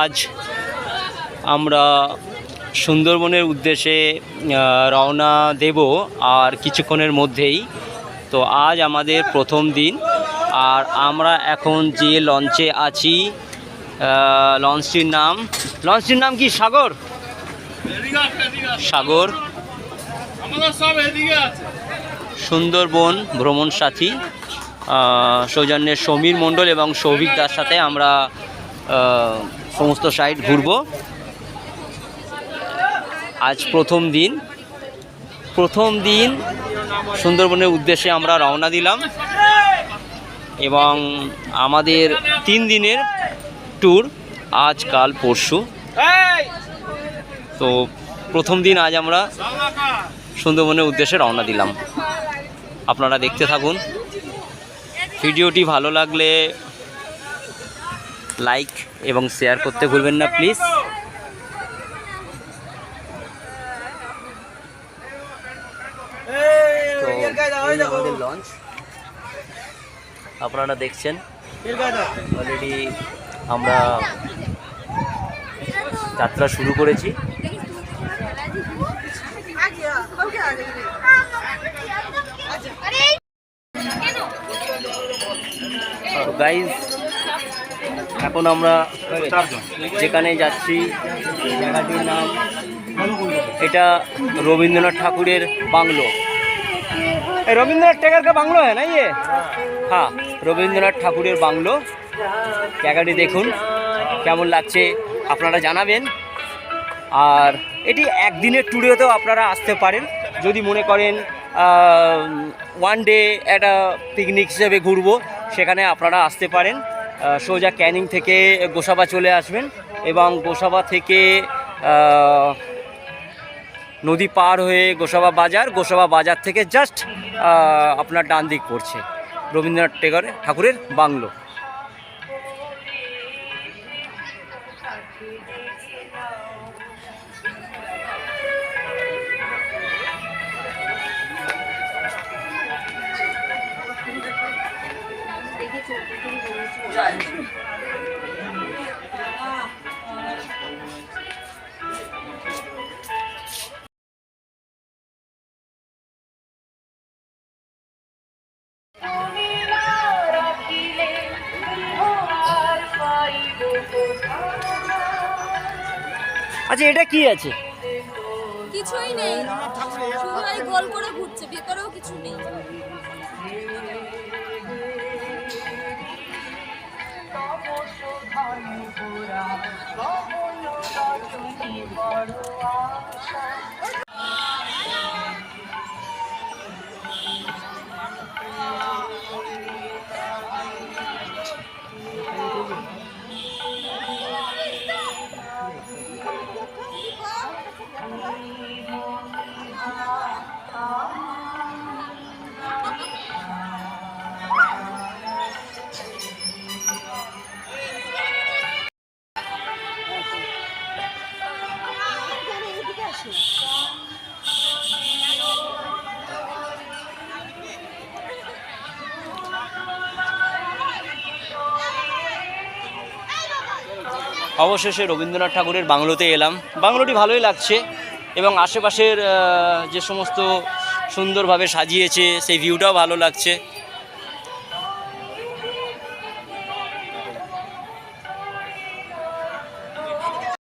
আজ আমরা সুন্দরবনের উদ্দেশ্যে রওনা দেব আর কিছুক্ষণের মধ্যেই। তো আজ আমাদের প্রথম দিন আর আমরা এখন যে লঞ্চে আছি লঞ্চটির নাম লঞ্চটির নাম কি সাগর? সাগর। সুন্দরবন ভ্রমণ সাথী সৌজন্যের সমীর মণ্ডল এবং সৌভিক দার সাথে আমরা সমস্ত সাইট ঘুরব। আজ প্রথম দিন। প্রথম দিন সুন্দরবনের উদ্দেশ্যে আমরা রওনা দিলাম এবং আমাদের তিন দিনের ট্যুর আজ, কাল, পরশু। তো প্রথম দিন আজ আমরা সুন্দরবনের উদ্দেশ্যে রওনা দিলাম। আপনারা দেখতে থাকুন। ভিডিওটি ভালো লাগলে লাইক এবং শেয়ার করতে ভুলবেন না প্লিজ আমাদের লঞ্চ আপনারা দেখছেন? অলরেডি আমরা যাত্রা শুরু করেছি। গাইজ এখন আমরা যেখানে যাচ্ছি জায়গাটির নাম এটা রবীন্দ্রনাথ ঠাকুরের বাংলো। এই রবীন্দ্রনাথ কা বাংলো হ্যাঁ না ইয়ে? হ্যাঁ রবীন্দ্রনাথ ঠাকুরের বাংলো। জায়গাটি দেখুন কেমন লাগছে আপনারা জানাবেন। আর এটি একদিনের ট্যুরেতেও আপনারা আসতে পারেন। যদি মনে করেন ওয়ান ডে একটা পিকনিক হিসেবে ঘুরবো সেখানে আপনারা আসতে পারেন। সোজা ক্যানিং থেকে গোসাবা চলে আসবেন এবং গোসাবা থেকে নদী পার হয়ে গোসাবা বাজার গোসাবা বাজার থেকে জাস্ট আপনার ডান দিক পড়ছে। রবীন্দ্রনাথ টেগর ঠাকুরের বাংলো। আচ্ছা এটা কি আছে? কিছুই নেই। গোল করে ঘুরছে ভেতরেও কিছু নেই। i'm gonna Kali Pura, Kali অবশেষে রবীন্দ্রনাথ ঠাকুরের বাংলোতে এলাম। বাংলোটি ভালোই লাগছে এবং আশেপাশের যে সমস্ত সুন্দরভাবে সাজিয়েছে, সেই ভিউটাও ভালো লাগছে।